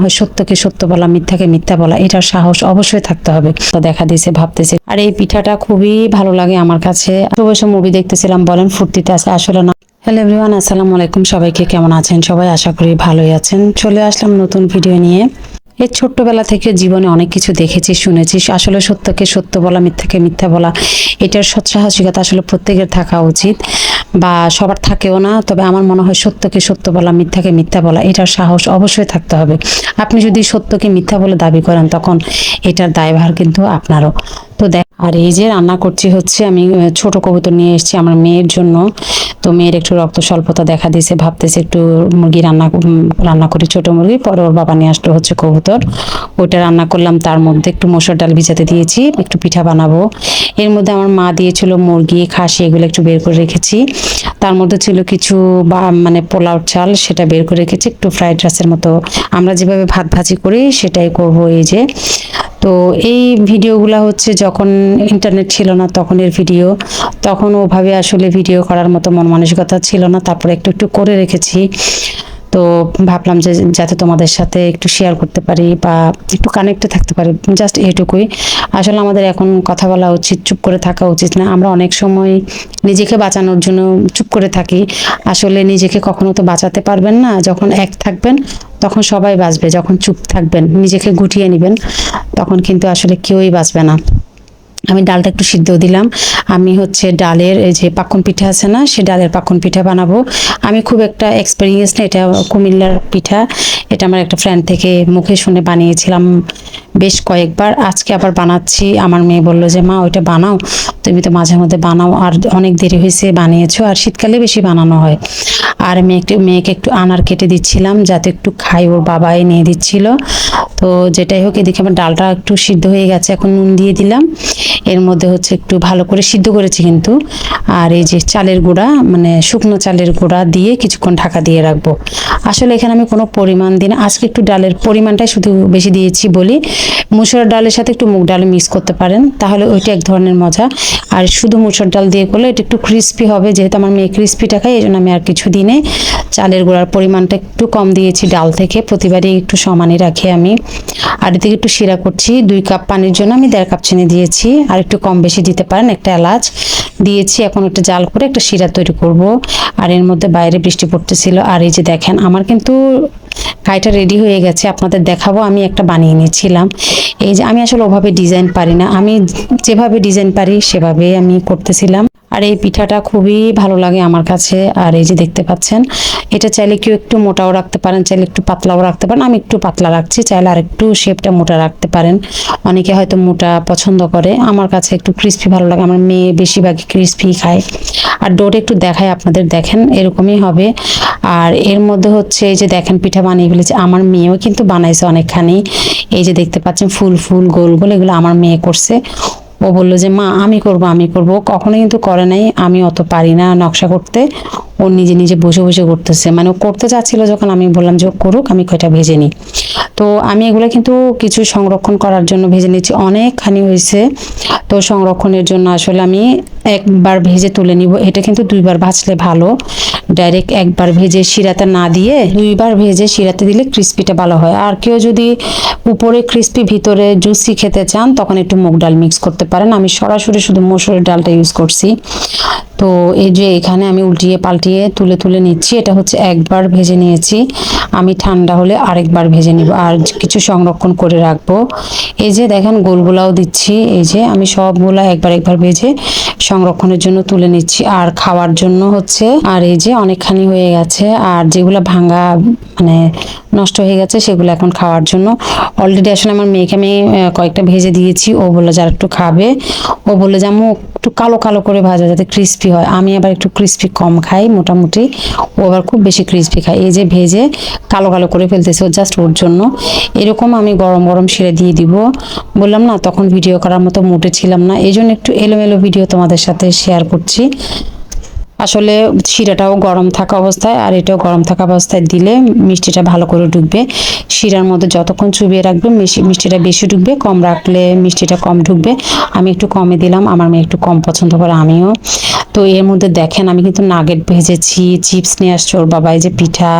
হয় সত্যকে সত্য বলা, মিথ্যাকে মিথ্যা বলা, এটার সাহস অবশ্যই থাকতে হবে। তো দেখা দিয়েছে, ভাবতেছে। আর এই পিঠাটা খুবই ভালো লাগে আমার কাছে। বসে মুভি দেখতেছিলাম, বলেন ফুর্তিতে আছে, আসলে না। হ্যালো এভরিওয়ান আসসালামু আলাইকুম, সবাইকে কেমন আছেন? সবাই আশা করি ভালোই আছেন। চলে আসলাম নতুন ভিডিও নিয়ে। এই ছোট্টবেলা থেকে জীবনে অনেক কিছু দেখেছি, শুনেছি। আসলে সত্যকে সত্য বলা, মিথ্যাকে মিথ্যা বলা, এটার সৎসাহসিকতা আসলে প্রত্যেকের থাকা উচিত। বা সবার থাকেও না, তবে আমার মনে হয় সত্যকে সত্য বলা, মিথ্যাকে মিথ্যা বলা, এটার সাহস অবশ্যই থাকতে হবে। আপনি যদি সত্যকে মিথ্যা বলে দাবি করেন, তখন এটার দায়ভার কিন্তু আপনারও। তো দেখ, আর এই যে রান্না করছি হচ্ছে, আমি ছোট কবুতর নিয়ে এসেছি, আমার মেয়ের জন্য। তো মেয়ের একটু রক্ত স্বল্পতা দেখা দিয়েছে, ভাবতেছে একটু মুরগি রান্না রান্না করি ছোট মুরগি, পরে ওর বাবা নিয়ে আসলো হচ্ছে কবুতর। ওইটা রান্না করলাম, তার মধ্যে একটু মসুর ডাল ভিজাতে দিয়েছি, একটু পিঠা বানাবো। এর মধ্যে আমার মা দিয়েছিল মুরগি, খাসি, এগুলো একটু বের করে রেখেছি। তার মধ্যে ছিল কিছু বা মানে পোলাও চাল, সেটা বের করে রেখেছি, একটু ফ্রাইড রাইসের মতো। আমরা যেভাবে ভাত ভাজি করি, সেটাই করব এই যে। তো এই ভিডিওগুলো হচ্ছে যখন ইন্টারনেট ছিল না তখনের ভিডিও তখন ওভাবে আসলে ভিডিও করার মতো মন মানসিকতা ছিল না, তারপরে একটু একটু করে রেখেছি। তো ভাবলাম যে যাতে তোমাদের সাথে একটু শেয়ার করতে পারি বা একটু কানেক্টে থাকতে পারি জাস্ট এটুকুই। আসলে আমাদের এখন কথা বলা উচিত, চুপ করে থাকা উচিত না। আমরা অনেক সময় নিজেকে বাঁচানোর জন্য চুপ করে থাকি। আসলে নিজেকে কখনো তো বাঁচাতে পারবেন না, যখন এক থাকবেন, তখন সবাই বাঁচবে, যখন চুপ থাকবেন, নিজেকে গুটিয়ে নেবেন। তখন কিন্তু আসলে কেউই বাঁচবে না। আমি ডালটা একটু সিদ্ধ দিলাম। আমি হচ্ছে ডালের যে পাক্ষন পিঠা আছে না, সে ডালের পাক্ষন পিঠা বানাবো। আমি খুব একটা এক্সপিরিয়েন্স না, এটা কুমিল্লার পিঠা। এটা আমার একটা ফ্রেন্ড থেকে মুখে শুনে বানিয়েছিলাম বেশ কয়েকবার। আজকে আবার বানাচ্ছি। আমার মেয়ে বলল যে, মা, ওইটা বানাও। তুমি তো মাঝে মধ্যে বানাও। আর অনেক দেরি হয়েছে, বানিয়েছো। আর শীতকালে বেশি বানানো হয়। আর মেয়ে একটু মেয়েকে একটু আনার কেটে দিচ্ছিলাম, যাতে একটু খাই ওর বাবা নিয়ে দিচ্ছিল। তো যেটাই হোক, এদিকে আমার ডালটা একটু সিদ্ধ হয়ে গেছে, এখন নুন দিয়ে দিলাম। এর মধ্যে হচ্ছে একটু ভালো করে সিদ্ধ করেছি কিন্তু। আর এই যে চালের গুঁড়া মানে শুকনো চালের গুঁড়া দিয়ে কিছুক্ষণ ঢাকা দিয়ে রাখব। আসলে এখানে আমি কোনো পরিমাণ দিই না। আজকে একটু ডালের পরিমাণটাই শুধু বেশি দিয়েছি বলি। মুসুর ডালের সাথে একটু মুগ ডাল মিক্স করতে পারেন, তাহলে ওইটা এক ধরনের মজা। আর শুধু মুসুর ডাল দিয়ে করলে এটা একটু ক্রিস্পি হবে, যেহেতু আমার মেয়ে ক্রিস্পিটা খায় এই জন্য আমি আর কিছু দিনে চালের গুঁড়ার পরিমাণটা একটু কম দিয়েছি ডাল থেকে, প্রতিবারই একটু সমানে রাখি আমি। আর এদিকে একটু শিরা করছি, দুই কাপ পানির জন্য আমি দেড় কাপ চিনি দিয়েছি, আর একটু কম বেশি দিতে পারেন একটা এলাচ। দিয়েছি, এখন একটা জাল করে একটা শিরা তৈরি করব। আর এর মধ্যে বাইরে বৃষ্টি পড়তেছিল। আর এই যে দেখেন, আমার কিন্তু কাইটা রেডি হয়ে গেছে। আপনাদের দেখাবো, আমি একটা বানিয়ে নিয়েছিলাম। এই যে আমি আসলে ওভাবে ডিজাইন পারি না। আমি যেভাবে ডিজাইন পারি সেভাবে আমি করতেছিলাম। আর এই পিঠাটা খুবই ভালো লাগে আমার কাছে। আর এই যে দেখতে পাচ্ছেন, এটা চাইলে কেউ একটু মোটাও রাখতে পারেন, চাইলে একটু পাতলাও রাখতে পারেন। আমি একটু পাতলা রাখছি, চাইলে আর একটু শেপটা মোটা রাখতে পারেন। অনেকে হয়তো মোটা পছন্দ করে, আমার কাছে একটু ক্রিস্পি ভালো লাগে, আমার মেয়ে বেশিরভাগই ক্রিস্পি খায়। আর ডোর একটু দেখায় আপনাদের, দেখেন এরকমই হবে। আর এর মধ্যে হচ্ছে এই যে দেখেন পিঠা বানিয়ে ফেলেছে, আমার মেয়েও কিন্তু বানাইছে অনেকখানি। এই যে দেখতে পাচ্ছেন, ফুল ফুল, গোল গোল, এগুলো আমার মেয়ে করছে। ও বলল যে, মা, আমি করব আমি করব। কখনো কিন্তু করে নাই, আমি অত পারি না নকশা করতে। ও নিজে নিজে বসে বসে করতেছে। মানে ও করতে চাচ্ছিল যখন আমি বললাম যে করুক, আমি কয়টা ভেজে নিই। তো আমি এগুলো কিন্তু কিছু সংরক্ষণ করার জন্য ভেজে নিচ্ছি। অনেকখানি হয়েছে। তো সংরক্ষণের জন্য আসলে আমি একবার ভেজে তুলে নিব। এটা কিন্তু দুইবার ভাজলে ভালো। ডাইরেক্ট একবার ভেজে শিরাতে না দিয়ে দুইবার ভেজে শিরাতে দিলে ক্রিস্পিটা ভালো হয়। আর কেউ যদি উপরে ক্রিস্পি, ভিতরে জুসি খেতে চান, তখন একটু মুগ ডাল মিক্স করতে পারেন। আমি সরাসরি শুধু মসুরের ডালটা ইউজ করছি। তো এই যে এখানে আমি উল্টিয়ে পাল্টিয়ে তুলে তুলে নিচ্ছি, এটা হচ্ছে একবার ভেজে নিয়েছি। আমি ঠান্ডা হলে আরেকবার ভেজে নিব আর কিছু সংরক্ষণ করে রাখব। এই যে দেখেন গোলগুলাও দিচ্ছি, এই যে আমি সবগুলা একবার একবার ভেজে সংরক্ষণের জন্য তুলে নিচ্ছি। আর খাওয়ার জন্য হচ্ছে, আর এই যে অনেকখানি হয়ে গেছে, আর যেগুলো ভাঙা মানে নষ্ট হয়ে গেছে, সেগুলো এখন খাওয়ার জন্য। অলরেডি আসলে আমার মেয়েকে আমি কয়েকটা ভেজে দিয়েছি। ও বলল, যারা একটু খাবে। ও বলল যে, আম্মু, একটু কালো কালো করে ভাজা যাতে ক্রিস্পি হয়। আমি আবার একটু ক্রিস্পি কম খাই মোটামুটি। ও আবার খুব বেশি ক্রিস্পি খায়। এই যে ভেজে কালো কালো করে ফেলতেছে ও জাস্ট ওর জন্য। এরকম আমি গরম গরম সেরে দিয়ে দিব। বললাম, না, তখন ভিডিও করার মতো মুডে ছিলাম না। এই জন্য একটু এলোমেলো ভিডিও তোমাদের সাথে শেয়ার করছি। আসলে শিরাটাও গরম থাকা অবস্থায় আর এটাও গরম থাকা অবস্থায় দিলে মিষ্টিটা ভালো করে ঢুকবে। শিরার মধ্যে যতক্ষণ চুবিয়ে রাখবে মিষ্টি মিষ্টিটা বেশি ঢুকবে, কম রাখলে মিষ্টিটা কম ঢুকবে। আমি একটু কমে দিলাম, আমার মেয়ে একটু কম পছন্দ করে, আমিও। তো এর মধ্যে দেখেন, আমি কিন্তু নাগেট ভেজেছি, চিপস নিয়ে আসছে ওর বাবা এই যে পিঠা,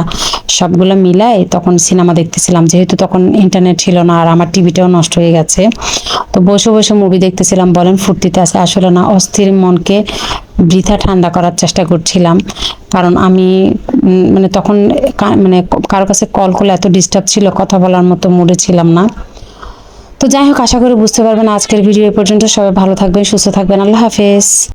সবগুলো মিলাই তখন সিনেমা দেখতেছিলাম। যেহেতু তখন ইন্টারনেট ছিল না আর আমার টিভিটাও নষ্ট হয়ে গেছে। তো বসে বসে মুভি দেখতেছিলাম, বলেন ফুর্তিতে আছে। আসলে না, অস্থির মনকে বৃথা ঠান্ডা করার চেষ্টা করছিলাম। কারণ আমি মানে তখন মানে কারও কাছে কল করলে এত ডিস্টার্ব ছিল, কথা বলার মতো মুডে ছিলাম না। তো যাই হোক, আশা করি বুঝতে পারবেন আজকের ভিডিও এ পর্যন্ত। সবাই ভালো থাকবেন, সুস্থ থাকবেন। আল্লাহ হাফেজ।